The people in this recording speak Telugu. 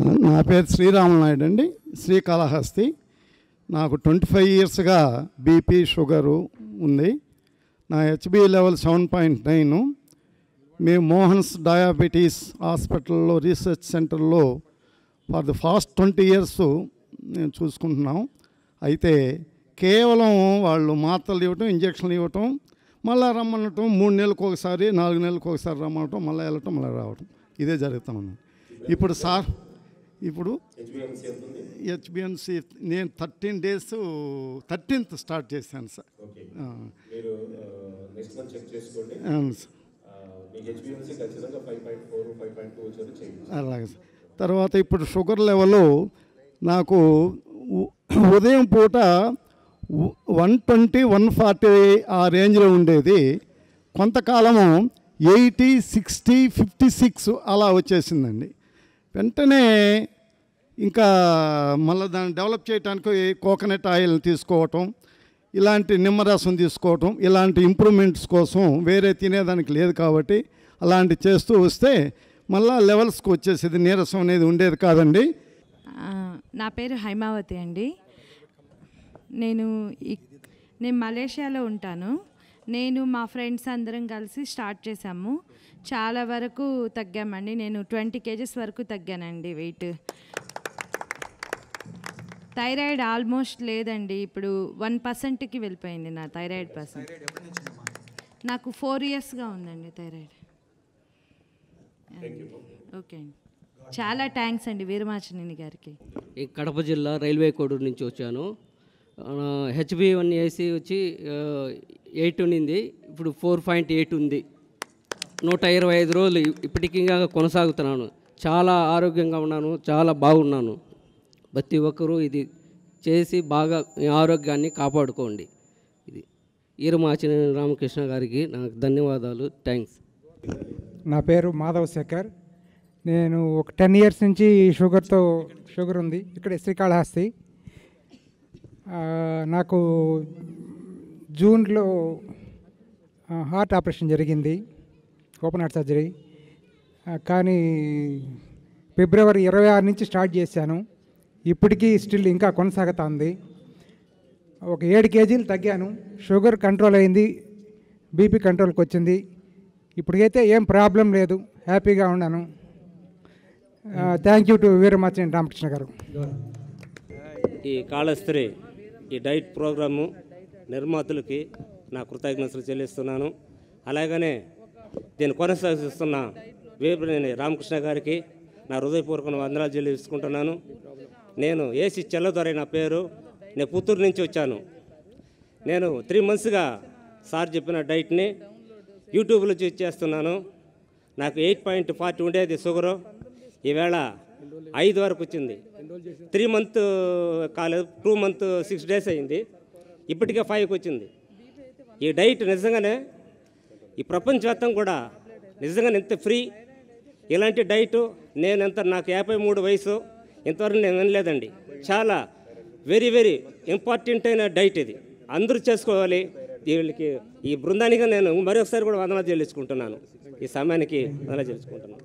నా పేరు శ్రీరామనాయుడు అండి. శ్రీకాళహస్తి. నాకు ట్వంటీ ఫైవ్ ఇయర్స్గా బీపీ షుగరు ఉంది. నా HB level seven point nine. మేము మోహన్స్ డయాబెటీస్ హాస్పిటల్లో రీసెర్చ్ సెంటర్లో for the fast twenty years నేను చూసుకుంటున్నాం. అయితే కేవలం వాళ్ళు మాత్రలు ఇవ్వటం ఇంజక్షన్లు ఇవ్వటం మళ్ళీ రమ్మనటం మూడు నెలలకు ఒకసారి నాలుగు నెలలకు ఒకసారి రమ్మనటం మళ్ళీ వెళ్ళటం మళ్ళీ రావటం. ఇదే జరుగుతూ ఉంది. ఇప్పుడు సార్ ఇప్పుడు హెచ్బిఎన్సి నేను థర్టీన్ డేస్ థర్టీన్త్ స్టార్ట్ చేశాను సార్. అవును సార్. అలాగే సార్. తర్వాత ఇప్పుడు షుగర్ లెవెల్ నాకు ఉదయం పూట వన్ ట్వంటీ వన్ ఫార్టీ ఆ రేంజ్లో ఉండేది. కొంతకాలము ఎయిటీ సిక్స్టీ ఫిఫ్టీ సిక్స్ అలా వచ్చేసిందండి. వెంటనే ఇంకా మళ్ళీ దాన్ని డెవలప్ చేయడానికి కోకోనట్ ఆయిల్ తీసుకోవటం ఇలాంటి నిమ్మరసం తీసుకోవటం ఇలాంటి ఇంప్రూవ్మెంట్స్ కోసం వేరే తినేదానికి లేదు కాబట్టి అలాంటి చేస్తూ వస్తే మళ్ళా లెవెల్స్కి వచ్చేసేది నీరసం అనేది ఉండేది కాదండి. నా పేరు హైమావతి అండి. నేను నేను మలేషియాలో ఉంటాను. నేను మా ఫ్రెండ్స్ అందరం కలిసి స్టార్ట్ చేసాము చాలా వరకు తగ్గామండి. నేను ట్వంటీ కేజెస్ వరకు తగ్గానండి వెయిట్. థైరాయిడ్ ఆల్మోస్ట్ లేదండి. ఇప్పుడు వన్ పర్సెంట్కి వెళ్ళిపోయింది నా థైరాయిడ్ పర్సెంట్. నాకు ఫోర్ ఇయర్స్గా ఉందండి థైరాయిడ్. ఓకే అండి. చాలా థ్యాంక్స్ అండి వీరమాచినేని గారికి. ఈ కడప జిల్లా రైల్వే కోడూరు నుంచి వచ్చాను. హెచ్బి వన్ ఏసీ వచ్చి ఎయిట్ ఉన్నింది ఇప్పుడు ఫోర్ పాయింట్ ఎయిట్ ఉంది. నూట ఇరవై ఐదు రోజులు ఇప్పటికీ కొనసాగుతున్నాను. చాలా ఆరోగ్యంగా ఉన్నాను చాలా బాగున్నాను. ప్రతి ఒక్కరూ ఇది చేసి బాగా మీ ఆరోగ్యాన్ని కాపాడుకోండి. ఇది ఈరమాచిన రామకృష్ణ గారికి నాకు ధన్యవాదాలు థ్యాంక్స్. నా పేరు మాధవ్ శేఖర్. నేను ఒక టెన్ ఇయర్స్ నుంచి షుగర్తో షుగర్ ఉంది. ఇక్కడ శ్రీకాళహస్తి. నాకు జూన్లో హార్ట్ ఆపరేషన్ జరిగింది ఓపెన్ హార్ట్ సర్జరీ. కానీ ఫిబ్రవరి ఇరవై ఆరు నుంచి స్టార్ట్ చేశాను. ఇప్పటికీ స్టిల్ ఇంకా కొనసాగుతుంది. ఒక ఏడు కేజీలు తగ్గాను. షుగర్ కంట్రోల్ అయింది బీపీ కంట్రోల్కి వచ్చింది. ఇప్పటికైతే ఏం ప్రాబ్లం లేదు హ్యాపీగా ఉన్నాను. Thank you to Veeramachaneni Ramakrishna గారు. ఈ కాళస్త్రి ఈ డైట్ ప్రోగ్రాము నిర్మాతలకి నా కృతజ్ఞతలు చెల్లిస్తున్నాను. అలాగనే దీన్ని కొనసాగిస్తున్న వేపినేని రామకృష్ణ గారికి నా హృదయపూర్వక వందనాలు చెల్లించుకుంటున్నాను. నేను ఏసీ చెల్లదొరై నా పేరు నేను పుత్తూరు నుంచి వచ్చాను. నేను త్రీ మంత్స్గా సార్ చెప్పిన డైట్ని యూట్యూబ్లో చూసి చేస్తున్నాను. నాకు ఎయిట్ పాయింట్ ఫార్టీ ఉండేది షుగరు. ఈవేళ ఐదు వరకు వచ్చింది. త్రీ మంత్ కాలేదు టూ మంత్ సిక్స్ డేస్ అయింది. ఇప్పటికే ఫైవ్కి వచ్చింది. ఈ డైట్ నిజంగానే ఈ ప్రపంచవ్యాప్తం కూడా నిజంగానే ఇంత ఫ్రీ. ఇలాంటి డైట్ నేను ఎంత నాకు యాభై మూడు వయసు ఇంతవరకు నేను వినలేదండి. చాలా వెరీ వెరీ ఇంపార్టెంట్ అయిన డైట్ ఇది. అందరూ చేసుకోవాలి. వీళ్ళకి ఈ బృందానికి నేను మరొకసారి కూడా వందనాలు చెల్లించుకుంటున్నాను. ఈ సమయానికి వందనాలు చెల్లించుకుంటున్నాను.